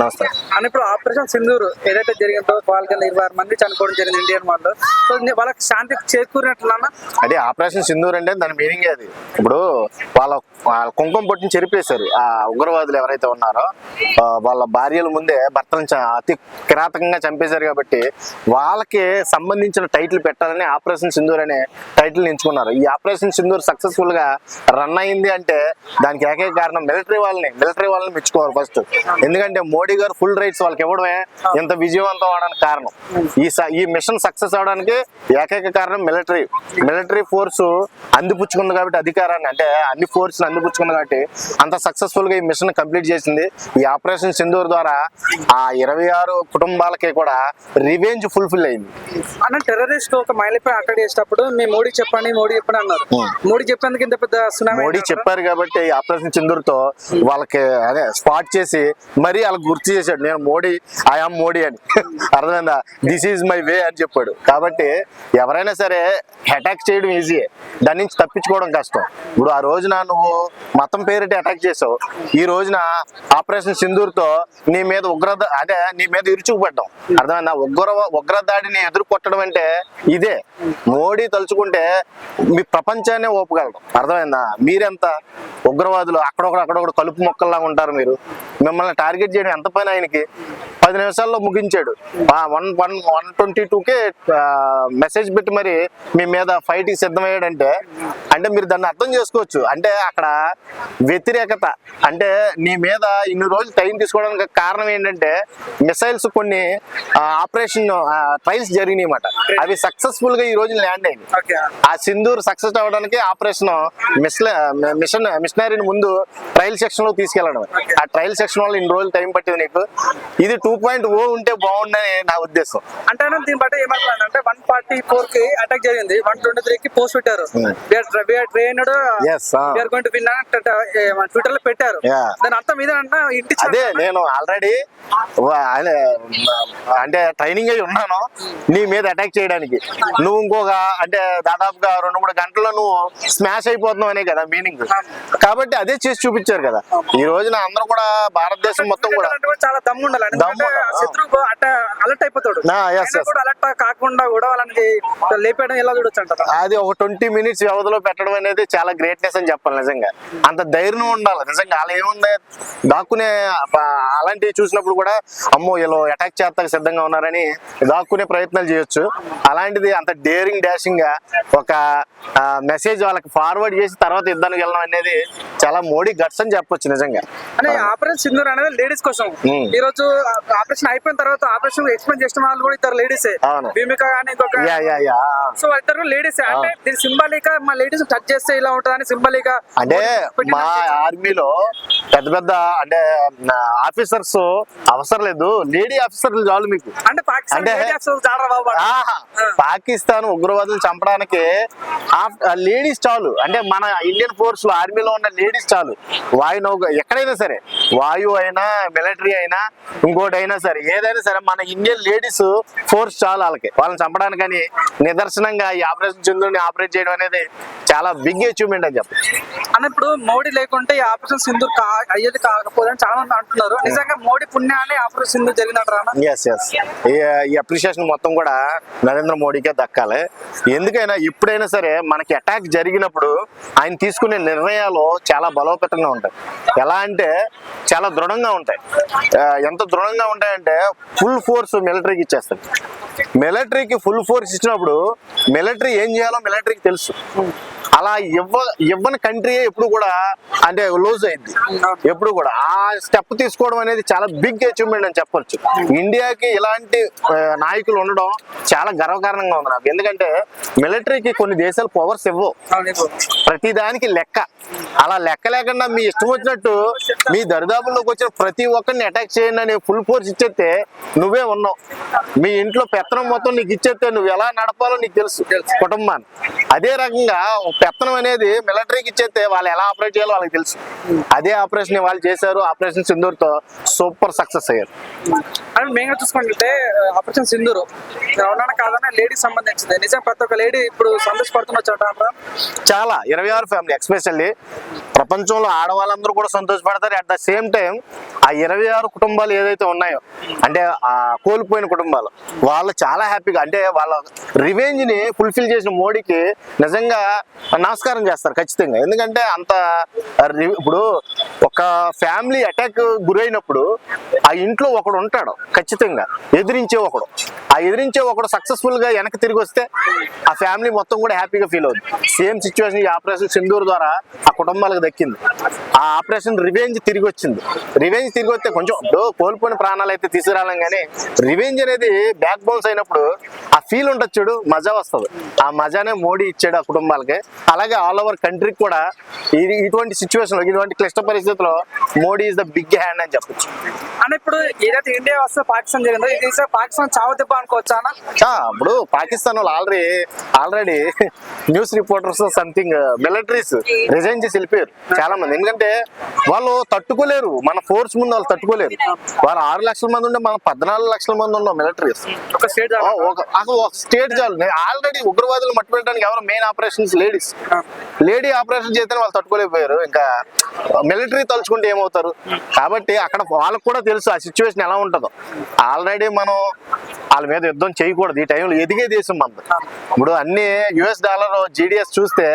నమస్తే. అని ఇప్పుడు ఆపరేషన్ సింధూర్ ఏదైతే జరిగిందో వాళ్ళకి ఇరవై ఆరు మంది చనిపోవడం జరిగింది ఇండియన్ వాళ్ళు. సో వాళ్ళకి శాంతి చేకూరినట్లన్నా అంటే ఆపరేషన్ సింధూర్ అంటే దాని మీనింగ్ అది. ఇప్పుడు వాళ్ళ వాళ్ళ కుంకుమ పొట్టిని చెరిపేశారు. ఆ ఉగ్రవాదులు ఎవరైతే ఉన్నారో వాళ్ళ భార్యల ముందే భర్తను అతి కిరాతకంగా చంపేశారు కాబట్టి వాళ్ళకి సంబంధించిన టైటిల్ పెట్టాలని ఆపరేషన్ సింధూర్ అనే టైటిల్ ఎంచుకున్నారు. ఈ ఆపరేషన్ సింధూర్ సక్సెస్ఫుల్గా రన్ అయింది అంటే దానికి ఏకైక కారణం మిలిటరీ వాళ్ళని మిలిటరీ వాళ్ళని మెచ్చుకోవాలి ఫస్ట్. ఎందుకంటే మోడీ గారు ఫుల్ రైట్స్ వాళ్ళకి ఇవ్వడమే ఇంత విజయవంతం అవడానికి కారణం. ఈ ఈ మిషన్ సక్సెస్ అవడానికి ఏకైక కారణం మిలిటరీ. మిలిటరీ ఫోర్స్ అందిపుచ్చుకుంది కాబట్టి అధికారాన్ని అంటే అన్ని ఫోర్స్ అందిపుచ్చుకుంది కాబట్టి అంత సక్సెస్ఫుల్గా ఈ మిషన్ కంప్లీట్ చేసింది. ఈ ఆపరేషన్ సింధూర్ ద్వారా ఆ ఇరవై ఆరు కుటుంబాలకి కూడా రివెంజ్ ఫుల్ఫిల్ అయింది. అన్న టెర్రరిస్ట్ ఒక మహిళపై అటాక్ చేసేటప్పుడు మీ మోడీ చెప్పండి మోడీ చెప్పండి అన్నారు. మోడీ చెప్పేందుకు ఇంత పెద్ద మోడీ చెప్పారు కాబట్టి ఈ ఆపరేషన్ సింధూర్తో వాళ్ళకి అదే స్పాట్ చేసి మరీ వాళ్ళకి గుర్తు చేశాడు. నేను మోడీ ఐఆమ్ మోడీ అని. అర్థమైందా? దిస్ ఈజ్ మై వే అని చెప్పాడు. కాబట్టి ఎవరైనా సరే అటాక్ చేయడం ఈజీయే దాని నుంచి తప్పించుకోవడం కష్టం. ఇప్పుడు ఆ రోజున నువ్వు మతం పేరిట అటాక్ చేసావు. ఈ రోజున ఆపరేషన్ సింధూర్తో నీ మీద ఉగ్ర అదే నీ మీద ఇరుచుకుపడ్డాం. అర్థమైందా? ఉగ్ర ఉగ్ర దాడిని ఎదుర్కొట్టడం అంటే ఇదే. మోడీ తలుచుకుంటే మీ ప్రపంచాన్ని ఓపగలడం అర్థమైందా? మీరెంత ఉగ్రవాదులు అక్కడొకడు అక్కడొకడు కలుపు మొక్కల్లాగా ఉంటారు మీరు. మిమ్మల్ని టార్గెట్ చేయడం ఎంత పని ఆయనకి? పది నిమిషాల్లో ముగించాడు. వన్ వన్ వన్ ట్వంటీ టూకే మెసేజ్ పెట్టి మరి మీ మీద ఫైట్కి సిద్ధమయ్యాడంటే అంటే మీరు దాన్ని అర్థం చేసుకోవచ్చు. అంటే అక్కడ వ్యతిరేకత. అంటే నీ మీద ఇన్ని రోజులు టైం తీసుకోవడానికి కారణం ఏంటంటే మిసైల్స్ కొన్ని ఆపరేషన్ ట్రయల్స్ జరిగినాయి అన్నమాట. అవి సక్సెస్ఫుల్గా ఈ రోజు ల్యాండ్ అయింది ఆ సింధూర్ సక్సెస్ అవ్వడానికి ఆపరేషన్ మిషన్ మిషనరీని ముందు ట్రయల్ సెక్షన్లో తీసుకెళ్ళడం ఆ ట్రయల్ సెక్షన్ వల్ల ఇన్ని రోజులు టైం పట్టింది. నీకు. ఇది టూ పాయింట్ ఓ ఉంటే బాగుండని నా ఉద్దేశం. అంటే దీన్ని బట్టి ఏమంటున్నాను అంటే వన్ ఫార్టీ ఫోర్కి అటాక్ జరిగింది. వన్ ట్వంటీ త్రీ కి పోస్ట్ పెట్టారు. ట్రైన్డ్ ట్విట్టర్లో పెట్టారు. దాని అర్థం ఇదేనంట ఇంటి చివర- అదే నేను ఆల్రెడీ అంటే ట్రైనింగ్ అయి ఉన్నాను. నీ మీద అటాక్ చేయడానికి. నువ్వు ఇంకొక అంటే దాదాపుగా రెండు మూడు గంటల్లో నువ్వు స్మాష్ అయిపోతున్నావు అనే కదా మీనింగ్ కాబట్టి అదే చేసి చూపించారు కదా. ఈ రోజున అందరూ కూడా భారతదేశం మొత్తం కూడా అంటే కూడా చాలా దమ్ము ఉండాలి. శత్రువు అట్ట అలర్ట్ అయిపోతాడు. అలర్ట్ కాకుండా కూడా వాళ్ళని లేపేయడం ఎలా చూడొచ్చు అది ఒక ట్వంటీ మినిట్స్ వ్యవధిలో పెట్టడం అనేది చాలా గ్రేట్నెస్ అని చెప్పాలి నిజంగా. అంత ధైర్యం ఉండాలి. నిజంగా అలా ఏముంది? దాక్కునే అలాంటివి చూసినప్పుడు కూడా అమ్మో వీళ్ళు అటాక్ చేస్తాక సిద్ధంగా ఉన్నారని దాక్కునే ప్రయత్నాలు చేయొచ్చు. అలాంటిది అంత డేరింగ్ డాషింగ్గా ఒక మెసేజ్ వాళ్ళకి ఫార్వర్డ్ చేసి తర్వాత యుద్ధానికి వెళ్ళడం అనేది చాలా మోడీ గట్స్ అని చెప్పొచ్చు నిజంగా. ఆపరేషన్ సింధూర్ అనేది లేడీస్ కోసం. ఈ రోజు ఆపరేషన్ అయిపోయిన తర్వాత ఆపరేషన్ ఎక్స్ప్లెయిన్ చేసిన వాళ్ళు కూడా ఇద్దరు లేడీసే. భూమిక కానీ ఇంకొక యా యా యా. సో ఇద్దరు లేడీస్ అంటే దీని సింబాలిక్ మా లేడీస్ టచ్ చేస్తే ఇలా ఉంటుందని సింబాలిక్ అంటే మా ఆర్మీలో పెద్ద పెద్ద అంటే ఆఫీసర్స్ అవసరం లేదు. లేడీ ఆఫీసర్లు చాలు మీకు. అంటే పాకిస్తాన్ అంటే- ఉగ్రవాదులు చంపడానికి లేడీస్ చాలు. అంటే మన ఇండియన్ ఫోర్స్లో ఆర్మీలో ఉన్న లేడీస్ చాలు. వాయు ఎక్కడైనా సరే వాయు అయినా మిలిటరీ అయినా ఇంకోటి అయినా సరే ఏదైనా సరే మన ఇండియన్ లేడీస్ ఫోర్స్ చాలు వాళ్ళకి. వాళ్ళని చంపడానికని నిదర్శనంగా ఈ ఆపరేషన్ చంద్రుని ఆపరేట్ చేయడం అనేది చాలా బిగ్ అచీవ్మెంట్ అని చెప్పచ్చు. అని ఇప్పుడు మోడీ లేకుంటే ఈ ఆపరేషన్ సింధూర్ కా అయ్యేది కాకపోదని చాలా మంది అంటున్నారు. నిజంగా మోడీ పుణ్యాన్ని ఆపరేషన్ సింధూర్ జరిగినట్టు ఎస్ ఎస్ ఈ అప్రిషియేషన్ మొత్తం కూడా నరేంద్ర మోడీకే దక్కాలి. ఎందుకైనా ఎప్పుడైనా సరే మనకి అటాక్ జరిగినప్పుడు ఆయన తీసుకునే నిర్ణయాలు చాలా బలోపేతంగా ఉంటాయి. ఎలా అంటే చాలా దృఢంగా ఉంటాయి. ఎంత దృఢంగా ఉంటాయంటే ఫుల్ ఫోర్స్ మిలిటరీకి ఇచ్చేస్తాడు మిలిటరీకి ఫుల్ ఫోర్స్ ఇచ్చినప్పుడు మిలిటరీ ఏం చేయాలో మిలిటరీకి తెలుసు. అలా ఇవ్వ ఇవ్వని కంట్రీ ఎప్పుడు కూడా అంటే లూజ్ అయింది. ఎప్పుడు కూడా. ఆ స్టెప్ తీసుకోవడం అనేది చాలా బిగ్ అచీవ్మెంట్ అని చెప్పొచ్చు. ఇండియాకి ఇలాంటి నాయకులు ఉండడం చాలా గర్వకారణంగా ఉంది నాకు. ఎందుకంటే మిలిటరీకి కొన్ని దేశాలు పవర్స్ ఇవ్వవు ప్రతి దానికి లెక్క. అలా లెక్క లేకుండా మీ ఇష్టం వచ్చినట్టు మీ దరిదాపుల్లోకి వచ్చిన ప్రతి ఒక్కరిని అటాక్ చేయండి అని ఫుల్ ఫోర్స్ ఇచ్చేస్తే నువ్వే ఉన్నావు. మీ ఇంట్లో పెత్తనం మొత్తం నీకు ఇచ్చేస్తే నువ్వు ఎలా నడపాలో నీకు తెలుసు. కుటుంబాన్ని. అదే రకంగా పెత్తనం అనేది మిలిటరీకి ఇచ్చేస్తే వాళ్ళు ఎలా ఆపరేట్ చేయాలో వాళ్ళకి తెలుసు. అదే ఆపరేషన్ వాళ్ళు చేశారు ఆపరేషన్ సింధూర్తో సూపర్ సక్సెస్ అయ్యారు అని మెయిన్ చూసుకుంటే ఆపరేషన్ సింధూర్ ఎవరన్నా కాదన్నా లేడీకి సంబంధించింది. నిజం ప్రతి ఒక్క లేడీ ఇప్పుడు సంతోషపడుతున్నట్టు అంటారా చాలా ఇరవై ఆరు ఫ్యామిలీ ఎక్స్పెషల్లీ ప్రపంచంలో ఆడవాళ్ళందరూ కూడా సంతోషపడతారు. అట్ ద సేమ్ టైం ఆ ఇరవై ఆరు కుటుంబాలు ఏదైతే ఉన్నాయో అంటే ఆ కోల్పోయిన కుటుంబాలు వాళ్ళు చాలా హ్యాపీగా అంటే వాళ్ళ రివెంజ్ని ఫుల్ఫిల్ చేసిన మోడీకి నిజంగా నమస్కారం చేస్తారు ఖచ్చితంగా. ఎందుకంటే అంత ఇప్పుడు ఒక ఫ్యామిలీ అటాక్ గురైనప్పుడు ఆ ఇంట్లో ఒకడు ఉంటాడు ఖచ్చితంగా. ఎదిరించే ఒకడు. ఆ ఎదిరించే ఒకడు సక్సెస్ఫుల్గా వెనక్కి తిరిగి వస్తే ఆ ఫ్యామిలీ మొత్తం కూడా హ్యాపీగా ఫీల్ అవుతుంది సేమ్ సిచ్యువేషన్ ఈ ఆపరేషన్ సింధూర్ ద్వారా ఆ కుటుంబాలకు దక్కింది. ఆ ఆపరేషన్ రివెంజ్ తిరిగి వచ్చింది. రివెంజ్ తిరిగి వస్తే కొంచెం కోల్పోయిన ప్రాణాలు అయితే తీసుకురాలేం కానీ రివెంజ్ అనేది బ్యాక్ బౌన్స్ అయినప్పుడు ఆ ఫీల్ ఉంటుంది చూడు మజా వస్తుంది. ఆ మజానే మోడీ ఇచ్చాడు ఆ కుటుంబాలకి. అలాగే ఆల్ ఓవర్ కంట్రీకి కూడా ఇది ఇటువంటి సిచ్యువేషన్ ఇటువంటి క్లిష్ట పరిస్థితుల్లో Modi is the big hand అని చెప్పచ్చు. అంటే ఇప్పుడు ఏదైతే ఇండియా వస్తే పాకిస్తాన్ జరిగిందో ఇది పాకిస్తాన్ చావు దెబ్బ అనుకోవచ్చా ఇప్పుడు పాకిస్తాన్ వాళ్ళు already already news reporters something militaries resign చేసి వెళ్ళిపోయారు చాలా మంది ఎందుకంటే వాళ్ళు తట్టుకోలేరు. మన ఫోర్స్ ముందు వాళ్ళు తట్టుకోలేరు. వాళ్ళు ఆరు లక్షల మంది ఉంటే మనం పద్నాలుగు లక్షల మంది ఉన్నాం మిలిటరీస్ ఒక స్టేట్ ఒక అసలు ఒక స్టేట్ చాలు. ఆల్రెడీ ఉగ్రవాదులు మట్టుపెట్టడానికి ఎవరు main operations ladies lady operation చేస్తే వాళ్ళు తట్టుకోలేకపోయారు. ఇంకా మిలిటరీ తలుచుకుంటే ఏమవుతారు? కాబట్టి అక్కడ వాళ్ళకు కూడా తెలుసు ఆ సిచ్యువేషన్ ఎలా ఉంటుందో. ఆల్రెడీ మనం వాళ్ళ మీద యుద్ధం చేయకూడదు. ఈ టైంలో ఎదిగే దేశం మనది. ఇప్పుడు అన్ని యుఎస్ డాలర్ జీడిఎస్ చూస్తే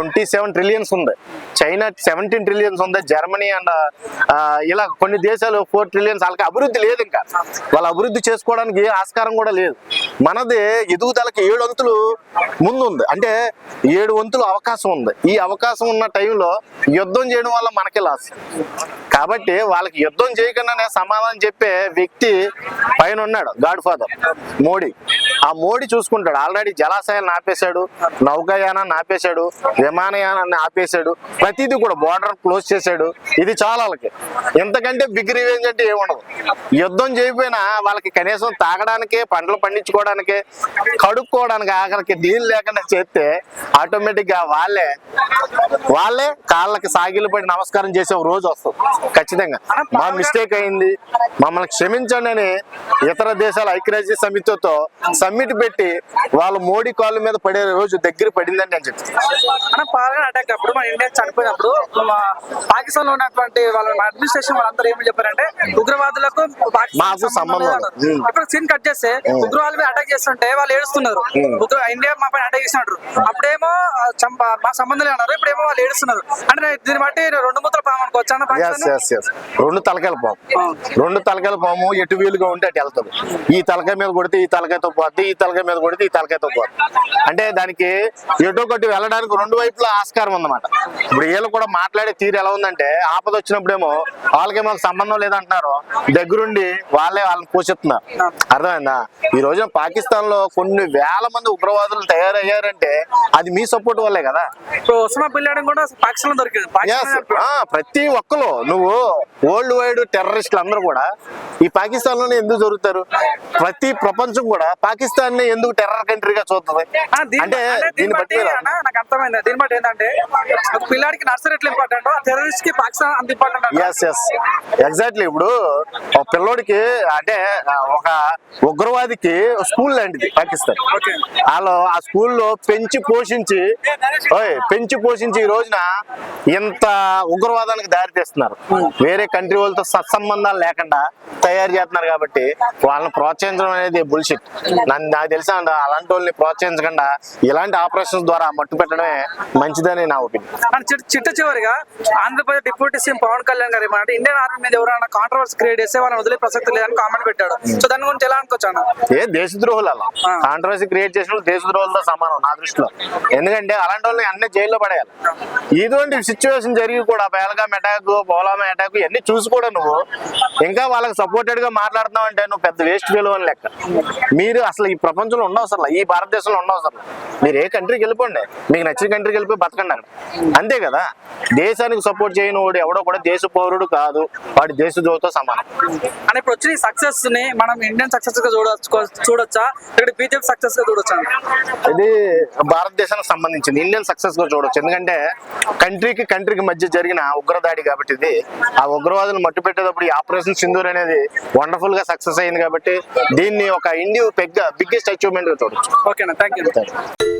ట్వంటీ సెవెన్ ట్రిలియన్స్ ఉంది. చైనా సెవెంటీన్ ట్రిలియన్స్ ఉంది జర్మనీ అండ్ ఇలా కొన్ని దేశాలు ఫోర్ ట్రిలియన్స్ వాళ్ళకి అభివృద్ధి లేదు ఇంకా. వాళ్ళ అభివృద్ధి చేసుకోవడానికి ఆస్కారం కూడా లేదు. మనది ఎదుగుదలకి ఏడు వంతులు ముందు ఉంది. అంటే ఏడు వంతులు అవకాశం ఉంది. ఈ అవకాశం ఉన్న టైంలో యుద్ధం చేయడం వల్ల మనకి లాస్ కాబట్టి వాళ్ళకి యుద్ధం చేయకుండానే సమాధానం చెప్పే వ్యక్తి పైన ఉన్నాడు గాడ్ ఫాదర్ మోడీ. ఆ మోడీ చూసుకుంటాడు. ఆల్రెడీ జలాశయాలను ఆపేశాడు నౌకాయానాన్ని ఆపేశాడు విమానయానాన్ని ఆపేశాడు ప్రతిదీ కూడా బోర్డర్ క్లోజ్ చేశాడు. ఇది చాలా వాళ్ళకి ఎంతకంటే బిగ్ ఏంటంటే అంటే ఏముండదు. యుద్ధం చేయకపోయినా వాళ్ళకి కనీసం తాగడానికి పంటలు పండించుకోవడానికి కడుక్కోవడానికి ఆఖరికి నీళ్ళు లేకుండా చేస్తే ఆటోమేటిక్గా వాళ్ళే వాళ్ళే కాళ్ళకి సాగిలు పడి నమస్కారం చేసే రోజు వస్తుంది. ఖచ్చితంగా. మా మిస్టేక్ అయింది. మమ్మల్ని క్షమించండి అని ఇతర దేశాల ఐక్యరాజ్య సమితితో సమ్మిట్ పెట్టి వాళ్ళు మోడీ కాళ్ళ మీద పడే రోజు దగ్గర పడిందని నేను చెప్తాను మన పాలన అటాక్ అప్పుడు మన ఇండియా చనిపోయినప్పుడు మా పాకిస్తాన్లో ఉన్నటువంటి వాళ్ళ అడ్మినిస్ట్రేషన్ వాళ్ళందరూ ఏమని చెప్పారంటే ఉగ్రవాదులకు మాకు సంబంధం. అప్పుడు సీన్ కట్ చేస్తే ఉగ్రవాదుల మీద అటాక్ చేస్తుంటే వాళ్ళు ఏడుస్తున్నారు. ఇండియా మా పైన అటాక్ చేసినారు అప్పుడేమో మా సంబంధం అన్నారు ఇప్పుడేమో వాళ్ళు ఏడుస్తున్నారు. అంటే నేను దీన్ని బట్టి రెండు ముద్దలు పాము అనుకోవచ్చు రెండు తలకాయల పాము. రెండు తలకాయల పాము ఎటు వీలుగా ఉంటే అటు వెళ్తుంది ఈ తలకాయ మీద కొడితే ఈ తలకాయతో పోద్ది ఈ తలకాయ మీద కొడితే ఈ తలకాయతో పోద్ది అంటే దానికి ఎటో కొట్టి వెళ్ళడానికి రెండు వైపులా ఆస్కారం ఉందన్నమాట. ఇప్పుడు వీళ్ళు కూడా మాట్లాడే తీరు ఎలా ఉందంటే ఆపద వచ్చినప్పుడేమో వాళ్ళకి మాకు సంబంధం లేదంటున్నారు. దగ్గరుండి వాళ్ళే వాళ్ళని పోషిస్తున్నారు. అర్థమైందా? ఈ రోజున పాకిస్తాన్లో కొన్ని వేల మంది ఉగ్రవాదులు తయారయ్యారంటే అది మీ సపోర్ట్ వల్లే కదా. కూడా పాకిస్తాన్ దొరికింది ప్రతి ఒక్కరు నువ్వు వరల్డ్ వైడ్ టెర్రరిస్టులు అందరూ కూడా ఈ పాకిస్తాన్లోనే ఎందుకు జరుగుతారు ప్రతి ప్రపంచం కూడా పాకిస్తాన్ ని ఎందుకు టెర్రర్ కంట్రీగా చూస్తుంది అంటే దీన్ని బట్టి నాకు అర్థమైంది. దీన్ని బట్టి ఏంటంటే ఒక పిల్లాడికి నర్సరీ ఎట్లా ఇంపార్టెంట్ టెర్రరిస్ట్కి పాకిస్తాన్ అంత ఇంపార్టెంట్ ఎస్ ఎస్ ఎగ్జాక్ట్లీ ఇప్పుడు ఒక పిల్లోడికి అంటే ఒక ఉగ్రవాదికి స్కూల్ లాంటిది పాకిస్తాన్. వాళ్ళు ఆ స్కూల్లో పెంచి పోషించి పెంచి పోషించి ఈ రోజున ఇంత ఉగ్రవాదానికి దారి తీస్తున్నారు. వేరే కంట్రీ వాళ్ళతో సత్సంబంధాలు లేకుండా తయారు చేస్తున్నారు కాబట్టి వాళ్ళని ప్రోత్సహించడం అనేది బుల్షిట్ నాకు తెలిసి అలాంటి వాళ్ళని ప్రోత్సహించకుండా ఇలాంటి ఆపరేషన్స్ ద్వారా మట్టు పెట్టడమే మంచిదని నా ఒపీనియన్. చిట్ట చివరిగా ఆంధ్రప్రదేశ్ డిప్యూటీ సీఎం పవన్ కళ్యాణ్ గారు ఏమంటే ఇండియన్ ఆర్మీ మీద ఎవరైనా కాంట్రవర్సీ క్రియేట్ చేస్తే వాళ్ళని వదిలే ప్రసక్తి లేదని కామెంట్ పెట్టాడు. సో దాని గురించి ఎలా అనుకోవచ్చు ఏ దేశద్రోహులు అలా. కాంట్రవర్సీ క్రియేట్ చేసిన దేశద్రోహులతో సమానం నా దృష్టిలో. ఎందుకంటే అలాంటి వాళ్ళని అన్ని జైల్లో పడేయాలి. ఇటువంటి సిచ్యువేషన్ జరిగి కూడా బేలగాం అటాక్ పోలామ అటాక్ ఇవన్నీ చూసి కూడా నువ్వు ఇంకా వాళ్ళకి సపోర్టెడ్గా మాట్లాడుతున్నావు అంటే నువ్వు పెద్ద వేస్ట్ అని లెక్క. మీరు అసలు ఈ ప్రపంచంలో ఉండవసరం ఈ భారతదేశంలో ఉండవసరం మీరు ఏ కంట్రీకి వెళ్ళిపోండి. మీకు నచ్చిన కంట్రీకి వెళ్ళిపోయి బతకండి అక్కడ అంతే కదా? దేశానికి సపోర్ట్ చేయని వాడు ఎవడో కూడా దేశ పౌరుడు కాదు. వాడి దేశద్రోహతో సమానం. అని ఇప్పుడు వచ్చిన సక్సెస్ని మనం ఇండియన్ సక్సెస్గా చూడొచ్చు చూడొచ్చా? ఇక్కడ బీజేపీ సక్సెస్గా చూడొచ్చా? ఇది భారతదేశానికి సంబంధించింది. ఇండియన్ సక్సెస్గా చూడొచ్చు. ఎందుకంటే కంట్రీకి కంట్రీకి మధ్య జరిగిన ఉగ్రదాడి కాబట్టి ఇది. ఆ ఉగ్రవాదులు మట్టు పెట్టేటప్పుడు ఈ ఆపరేషన్ సింధూర్ అనేది వండర్ఫుల్గా సక్సెస్ అయింది కాబట్టి దీన్ని ఒక ఇండియా పెద్ద బిగ్గెస్ట్ అచీవ్మెంట్గా చూడొచ్చు ఓకేనా థ్యాంక్ యూ